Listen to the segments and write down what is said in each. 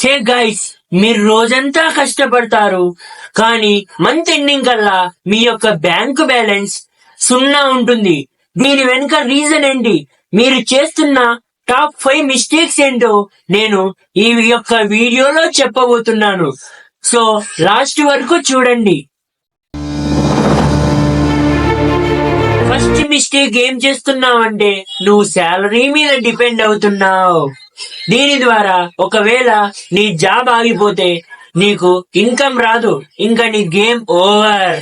సే guys మీరు రోజంతా కష్టపడతారు. కానీ మంత్ ఎండింగ్ కల్లా మీ యొక్క బ్యాంకు బ్యాలెన్స్ సున్నా ఉంటుంది. దీని వెనుక రీజన్ ఏంటి? మీరు చేస్తున్న టాప్ ఫైవ్ మిస్టేక్స్ ఏంటో నేను ఈ యొక్క వీడియోలో చెప్పబోతున్నాను. సో లాస్ట్ వరకు చూడండి. ఫస్ట్ మిస్టేక్ ఏం చేస్తున్నావంటే నువ్వు శాలరీ మీద డిపెండ్ అవుతున్నావు. దీని ద్వారా ఒకవేళ నీ జాబ్ ఆగిపోతే నీకు ఇన్కమ్ రాదు. ఇంకా నీ గేమ్ ఓవర్.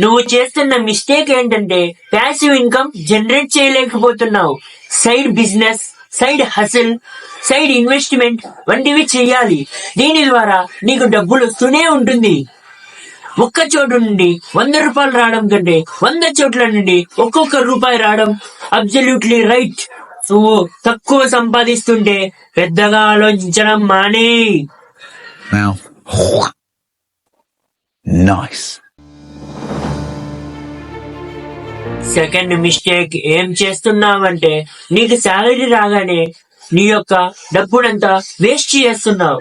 నువ్వు చేస్తున్న మిస్టేక్ ఏంటంటే passive income generate చేయలేకపోతున్నావు. Side business side hustle side investment వంటివి చేయాలి. దీని ద్వారా నీకు డబ్బులు వస్తూనే ఉంటుంది. ఒక్క చోటు నుండి వంద రూపాయలు రావడం కంటే వంద చోట్ల నుండి ఒక్కొక్క రూపాయి రావడం అబ్జల్యూట్లీ రైట్ నువ్వు తక్కువ సంపాదిస్తుంటే పెద్దగా ఆలోచించడం మానే. సెకండ్ మిస్టేక్ ఏం చేస్తున్నావంటే నీకు శాలరీ రాగానే నీ యొక్క డబ్బునంతా వేస్ట్ చేస్తున్నావు.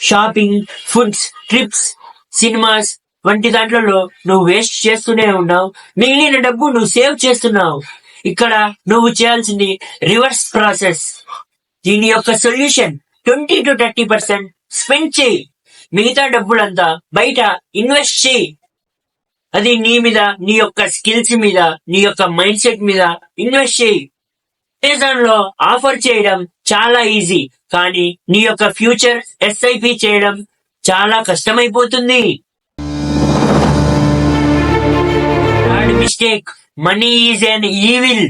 షాపింగ్ ఫుడ్స్ ట్రిప్స్ సినిమాస్ వంటి దాంట్లో నువ్వు వేస్ట్ చేస్తూనే ఉన్నావు. మిగిలిన డబ్బు నువ్వు సేవ్ చేస్తున్నావు. ఇక్కడ నువ్వు చేయాల్సింది రివర్స్ ప్రాసెస్ దీని యొక్క solution twenty to thirty percent spend చేయి. మిగతా డబ్బులంతా బయట ఇన్వెస్ట్ చేయి. అది నీ మీద నీ యొక్క స్కిల్స్ మీద నీ యొక్క మైండ్ సెట్ మీద ఇన్వెస్ట్ చేయి. అమెజాన్లో ఆఫర్ చేయడం చాలా ఈజీ కానీ నీ యొక్క ఫ్యూచర్ ఎస్ఐపి చేయడం చాలా కష్టమైపోతుంది. Mistake money is an evil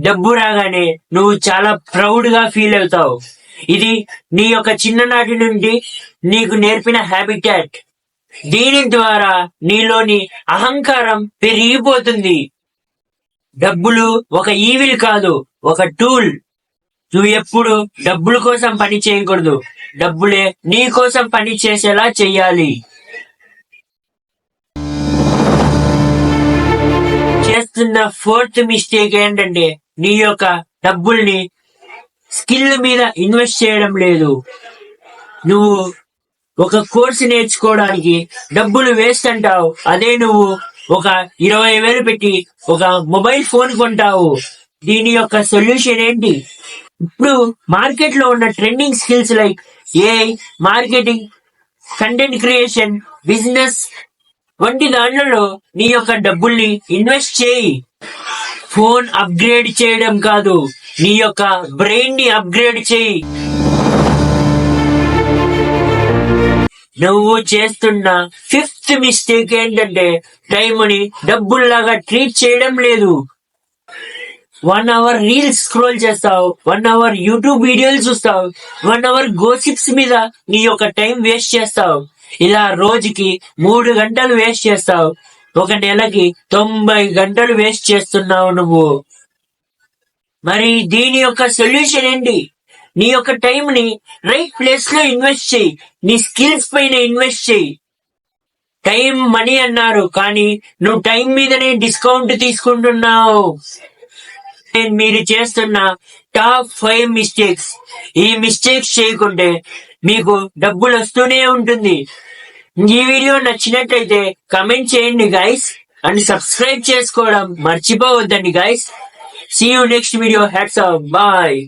డబ్బు రాగానే నువ్వు చాలా ప్రౌడ్గా ఫీల్ అవుతావు. ఇది నీ యొక్క చిన్ననాటి నుండి నీకు నేర్పిన హ్యాబిటాట్ దీని ద్వారా నీలోని అహంకారం పెరిగిపోతుంది. డబ్బులు ఒక ఈవిల్ కాదు ఒక టూల్ నువ్వు ఎప్పుడు డబ్బుల కోసం పని చేయకూడదు. డబ్బులే నీ కోసం పని చేసేలా చెయ్యాలి. చేస్తున్న ఫోర్త్ మిస్టేక్ ఏంటంటే నీ యొక్క డబ్బుల్ని స్కిల్ మీద ఇన్వెస్ట్ చేయడం లేదు. నువ్వు ఒక కోర్సు నేర్చుకోవడానికి డబ్బులు వేస్ట్ అంటావు. అదే నువ్వు ఒక ఇరవై వేలు పెట్టి ఒక మొబైల్ ఫోన్ కొంటావు. దీని యొక్క సొల్యూషన్ ఏంటి? ఇప్పుడు మార్కెట్లో ఉన్న trending skills like a marketing content creation business వంటి దాంట్లో నీ యొక్క డబ్బుల్ని ఇన్వెస్ట్ చేయి. ఫోన్ అప్గ్రేడ్ చేయడం కాదు నీ యొక్క బ్రెయిన్ని అప్గ్రేడ్ చేయి. నువ్వు చేస్తున్న ఫిఫ్త్ మిస్టేక్ ఏంటంటే టైంని డబ్బుల్లాగా ట్రీట్ చేయడం లేదు. వన్ అవర్ రీల్స్ స్క్రోల్ చేస్తావు వన్ అవర్ యూట్యూబ్ వీడియోలు చూస్తావు వన్ అవర్ గోసిప్స్ మీద నీ యొక్క టైం వేస్ట్ చేస్తావు. ఇలా రోజుకి మూడు గంటలు వేస్ట్ చేస్తావు. ఒక నెలకి తొంభై గంటలు వేస్ట్ చేస్తున్నావు నువ్వు. మరి దీని యొక్క సొల్యూషన్ ఏంటి? నీ యొక్క టైం ని రైట్ ప్లేస్లో ఇన్వెస్ట్ చేయి. నీ స్కిల్స్ పైన ఇన్వెస్ట్ చేయి. టైం మనీ అన్నారు కానీ నువ్వు టైం మీదనే డిస్కౌంట్ తీసుకుంటున్నావు. నేను మీరు చేస్తున్న టాప్ ఫైవ్ మిస్టేక్స్. ఈ మిస్టేక్స్ చేయకుంటే మీకు డబ్బులు వస్తూనే ఉంటుంది. ఈ వీడియో నచ్చినట్లయితే కమెంట్ చేయండి గైస్ అండ్ సబ్స్క్రైబ్ చేసుకోవడం మర్చిపోవద్దండి guys see you next video hats bye